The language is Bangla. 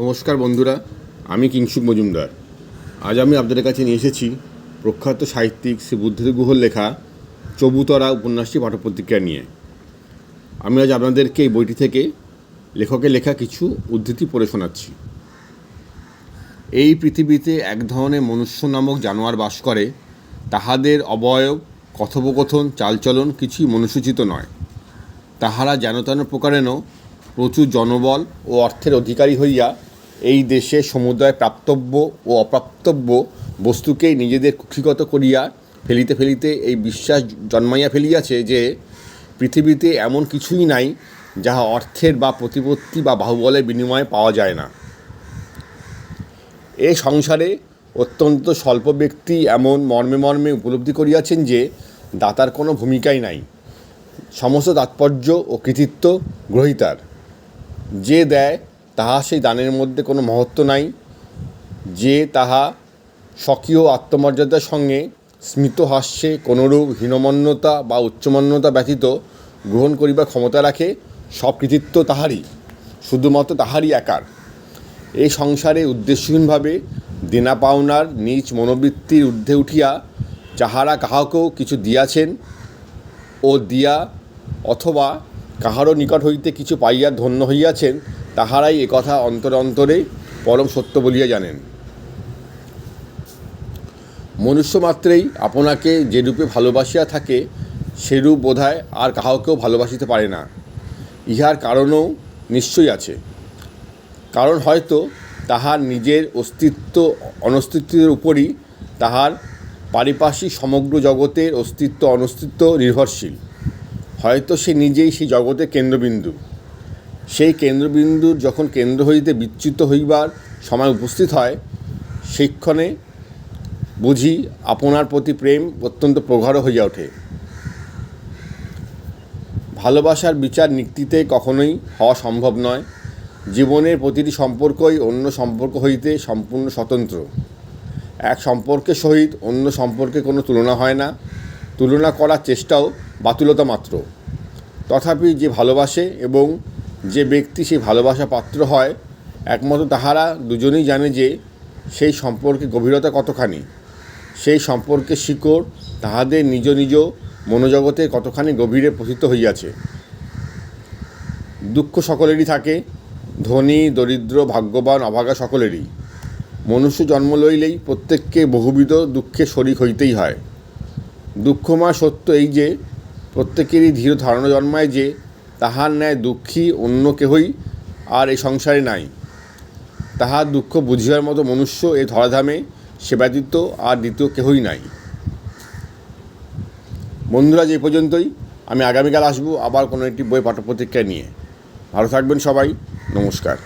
নমস্কার বন্ধুরা, আমি কিংসুক মজুমদার। আজ আমি আপনাদের কাছে নিয়ে এসেছি প্রখ্যাত সাহিত্যিক শ্রী বুদ্ধদেব গুহর লেখা চবুতরা উপন্যাসটি পাঠ্যপত্রিকা নিয়ে। আমি আজ আপনাদেরকে এই বইটি থেকে লেখকের লেখা কিছু উদ্ধৃতি পড়ে শোনাচ্ছি। এই পৃথিবীতে এক ধরনের মনুষ্য নামক জানোয়ার বাস করে, তাহাদের অবয়ব, কথোপকথন, চালচলন কিছুই মনুষ্যচিত নয়। তাহারা যেন তেন প্রকারেণ প্রচুর জনবল ও অর্থের অধিকারী হইয়া এই দেশে সমুদায় প্রাপ্তব্য ও অপ্রাপ্তব্য বস্তুকেই নিজেদের কুক্ষিগত করিয়া ফেলিতে ফেলিতে এই বিশ্বাস জন্মাইয়া ফেলিয়াছে যে পৃথিবীতে এমন কিছুই নাই যাহা অর্থের বা প্রতিপত্তি বা বাহুবলের বিনিময়ে পাওয়া যায় না। এ সংসারে অত্যন্ত স্বল্প ব্যক্তি এমন মর্মে মর্মে উপলব্ধি করিয়াছেন যে দাতার কোনো ভূমিকাই নাই। সমস্ত তাৎপর্য ও কৃতিত্ব গ্রহিতার। যে দেয় তাহা সেই দানের মধ্যে কোনো মহত্ব নাই। যে তাহা স্বকীয় আত্মমর্যাদার সঙ্গে স্মিত হাস্যে কোনোরূপ হীনমন্যতা বা উচ্চমান্যতা ব্যতীত গ্রহণ করিবার ক্ষমতা রাখে, সব কৃতিত্ব তাহারই, শুধুমাত্র তাহারই একার। এই সংসারে উদ্দেশ্যহীনভাবে দেনা পাওনার নিজ মনোবৃত্তির ঊর্ধ্বে উঠিয়া যাহারা কাহাকেও কিছু দিয়াছেন ও দিয়া অথবা কাহারও নিকট হইতে কিছু পাইয়া ধন্য হইয়াছেন তাহারাই একথা অন্তরে অন্তরে পরম সত্য বলিয়া জানেন। মনুষ্য মাত্রেই আপনাকে যেরূপে ভালোবাসিয়া থাকে সেরূপ বোধহয় আর কাহাকেও ভালোবাসিতে পারে না। ইহার কারণও নিশ্চয়ই আছে। কারণ হয়তো তাহার নিজের অস্তিত্ব, অনস্তিত্বের উপরই তাহার পারিপার্শ্বিক সমগ্র জগতের অস্তিত্ব, অনস্তিত্ব নির্ভরশীল। হয়তো সে নিজেই সেই জগতের কেন্দ্রবিন্দু। সেই কেন্দ্রবিন্দুর যখন কেন্দ্র হইতে বিচ্যুত হইবার সময় উপস্থিত হয় সেইক্ষণে বুঝি আপনার প্রতি প্রেম অত্যন্ত প্রগাঢ় হইয়া ওঠে। ভালোবাসার বিচার নিক্তিতে কখনোই হওয়া সম্ভব নয়। জীবনের প্রতিটি সম্পর্কই অন্য সম্পর্ক হইতে সম্পূর্ণ স্বতন্ত্র। এক সম্পর্কের সহিত অন্য সম্পর্কে কোনো তুলনা হয় না। তুলনা করার চেষ্টাও বাতুলতা মাত্র। তথাপি যে ভালোবাসে এবং যে ব্যক্তি সেই ভালোবাসা পাত্র হয়, একমাত্র তাহারা দুজনেই জানে যে সেই সম্পর্কে গভীরতা কতখানি। সেই সম্পর্কে শিকড় তাহাদের নিজ নিজ মনোজগতে কতখানি গভীরে প্রথিত হইয়াছে। দুঃখ সকলেরই থাকে, ধনী, দরিদ্র, ভাগ্যবান, অভাগা সকলেরই। মনুষ্য জন্ম লইলেই প্রত্যেককে বহুবিধ দুঃখে শরিক হইতেই হয়। দুঃখময় সত্য এই যে, প্রত্যেকেরই ধীর ধারণা জন্মায় যে তাহার ন্যায় দুঃখী অন্য কেহই আর এই সংসারে নাই। তাহার দুঃখ বুঝিবার মতো মনুষ্য এ ধরাধামে সে ব্যতীত আর দ্বিতীয় কেহই নাই। বন্ধুরা, যে পর্যন্তই, আমি আগামীকাল আসব আবার কোনো একটি বই পাঠ্যপত্রিকা নিয়ে। ভালো থাকবেন সবাই, নমস্কার।